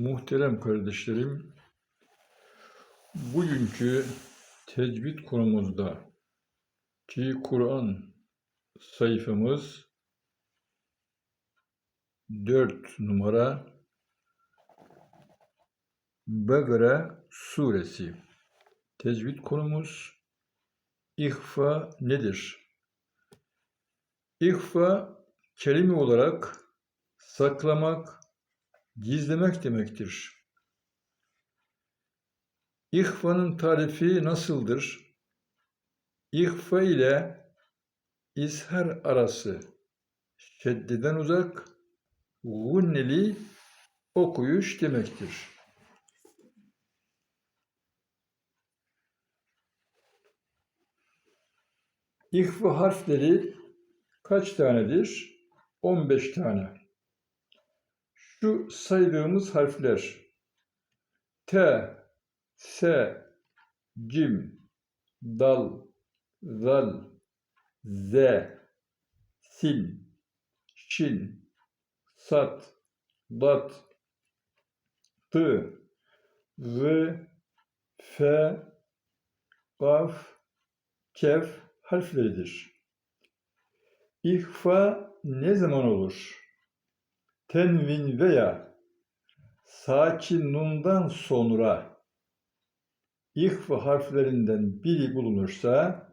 Muhterem kardeşlerim, bugünkü tecvid konumuzda ki Kur'an sayfamız 4 numara Begara suresi. Tecvid konumuz İhfa nedir? İhfa kelime olarak saklamak, gizlemek demektir. İhfanın tarifi nasıldır? İhfa ile izhar arası şeddeden uzak, gunneli okuyuş demektir. İhfa harfleri kaç tanedir? 15 tane. Şu saydığımız harfler T, S, Cim, Dal, Zal, Z, Sin, Şin, Sat, Dat, T, V, F, Kaf, Kef harfleridir. İhfa ne zaman olur? Tenvin veya sakin nundan sonra ihfa harflerinden biri bulunursa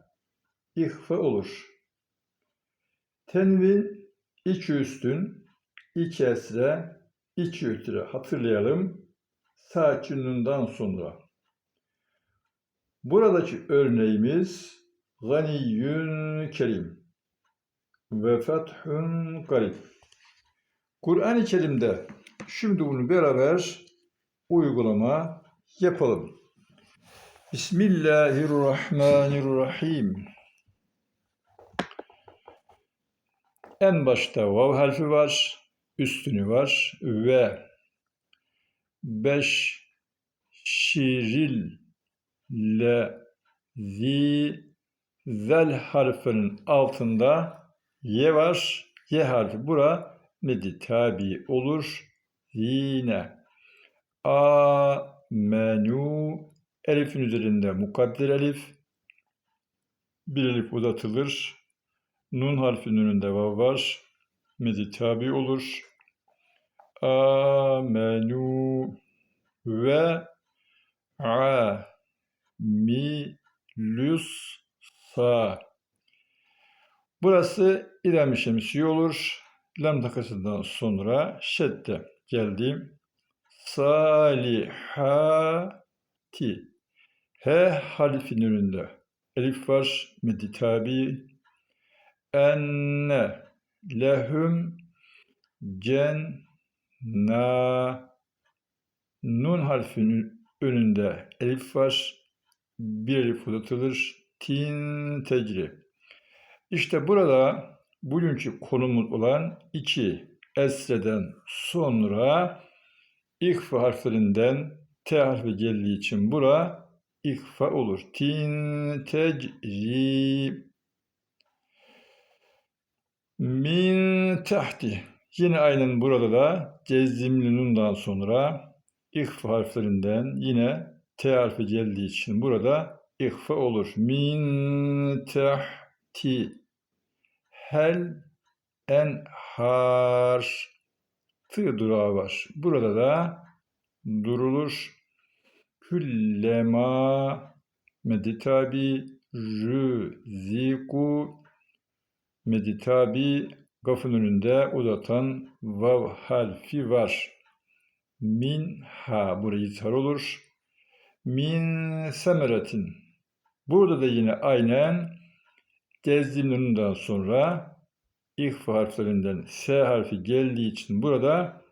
ihfa olur. Tenvin iki üstün, iki esre, iki ütüre hatırlayalım. Sakin nundan sonra. Buradaki örneğimiz Ganiyyün Kerim ve Fethün Garip. Kur'an-ı Kerim'de şimdi bunu beraber uygulama yapalım. Bismillahirrahmanirrahim. En başta vav harfi var, üstünü var ve beş şiril le zi zel harfinin altında ye var. Ye harfi bura nedi tabi olur. Yine a menu elifin üzerinde mukadder elif bir elif uzatılır. Nun harfinin önünde vav var. Medi tabi olur. Amenu ve a mi lüs sa Burası İrem şemsiye olur. Lam takasından sonra şedde geldi. Salihati. H harfin önünde. Elif var. Meditabi. Enne lehum cenna Nun harfinin önünde elif var. Bir elif uzatılır. Tin tecri. İşte burada bugünkü konumuz olan iki esreden sonra ihfa harflerinden T harfi geldiği için bura ihfa olur. Tin tecri min tahti. Yine aynen burada da cezimli nundan sonra ihfa harflerinden yine T harfi geldiği için burada ihfa olur. Min tahti hel en har tı durağı var. Burada da durulur. Küllema meditabi rüziku meditabi gafın önünde uzatan vav harfi var. Min ha burayı tar olur. Min semeretin. Burada da yine aynen Gezdiğimden sonra ihfa harflerinden S harfi geldiği için burada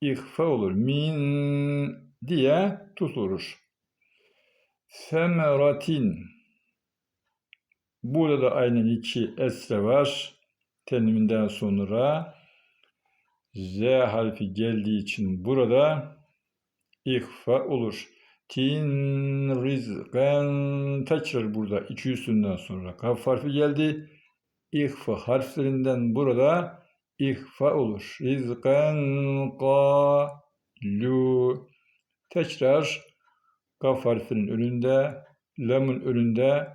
ihfa olur. Min diye tutulur. Semeratin. Burada da aynen iki esre var. Teniminden sonra Z harfi geldiği için burada ihfa olur. Tin rizqen tekrar burada iki üstünden sonra kaf harfi geldi. İhfa harflerinden burada ihfa olur. Rizqen ka lu. Tekrar kaf harfinin önünde, lamın önünde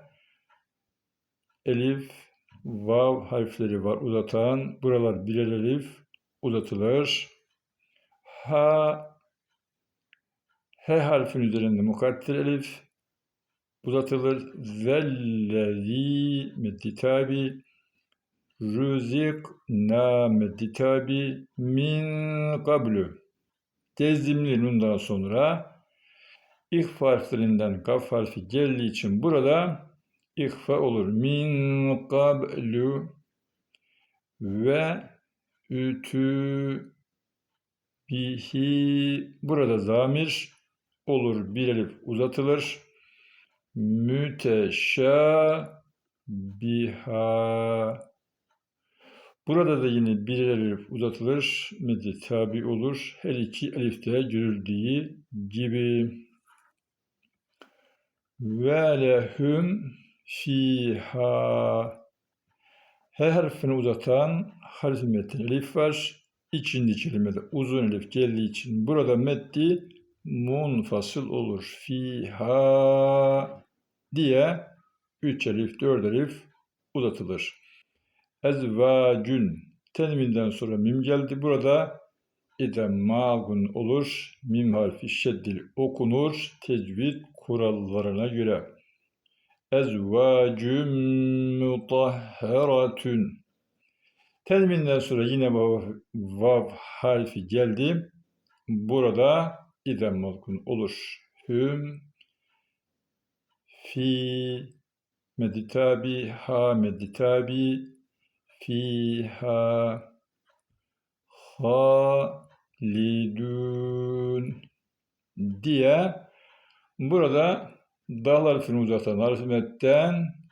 elif, vav harfleri var uzatan. Buralar birer elif uzatılır. Ha, H harfinin üzerinde mukadder elif uzatılır. Zellezi medditabi rüzik na medditabi min kablu. Cezimli nundan sonra ihfa harflerinden kaf harfi geldiği için burada ihfa olur. Min kablu ve ütü bihi burada zamir olur. Bir elif uzatılır. Müteşabiha Burada da yine bir elif uzatılır. Meddi tabi olur. Her iki elifte görüldüğü gibi. Ve lehum fiha H harfini uzatan harf metin elif var. İkinci kelimede uzun elif geldiği için burada meddi munfasıl olur. Fiha diye üç elif, dört elif uzatılır. Ezvacun teniminden sonra mim geldi. Burada idem magun olur. Mim harfi şeddil okunur. Tecvid kurallarına göre. Ezvacun mutahharatun Telminden sonra yine vav, vav harfi geldi. Burada idem malkun olur. Hüm, fi, meditabi, ha meditabi, fiha, halidun diye burada dal harfini uzatan harfimetten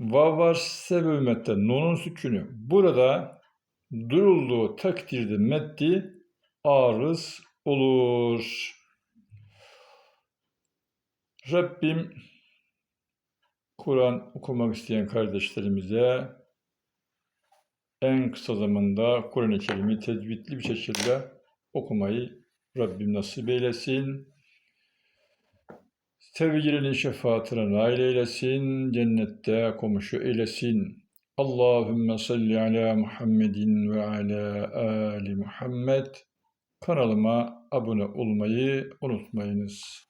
Vav var sebebimette nunun sükünü. Burada durulduğu takdirde meddi arız olur. Rabbim Kur'an okumak isteyen kardeşlerimize en kısa zamanda Kur'an-ı Kerim'i tecvidli bir şekilde okumayı Rabbim nasip eylesin. Sevgilinin şefaatine nail eylesin, cennette komşu eylesin. Allahümme salli ala Muhammedin ve ala ali Muhammed. Kanalıma abone olmayı unutmayınız.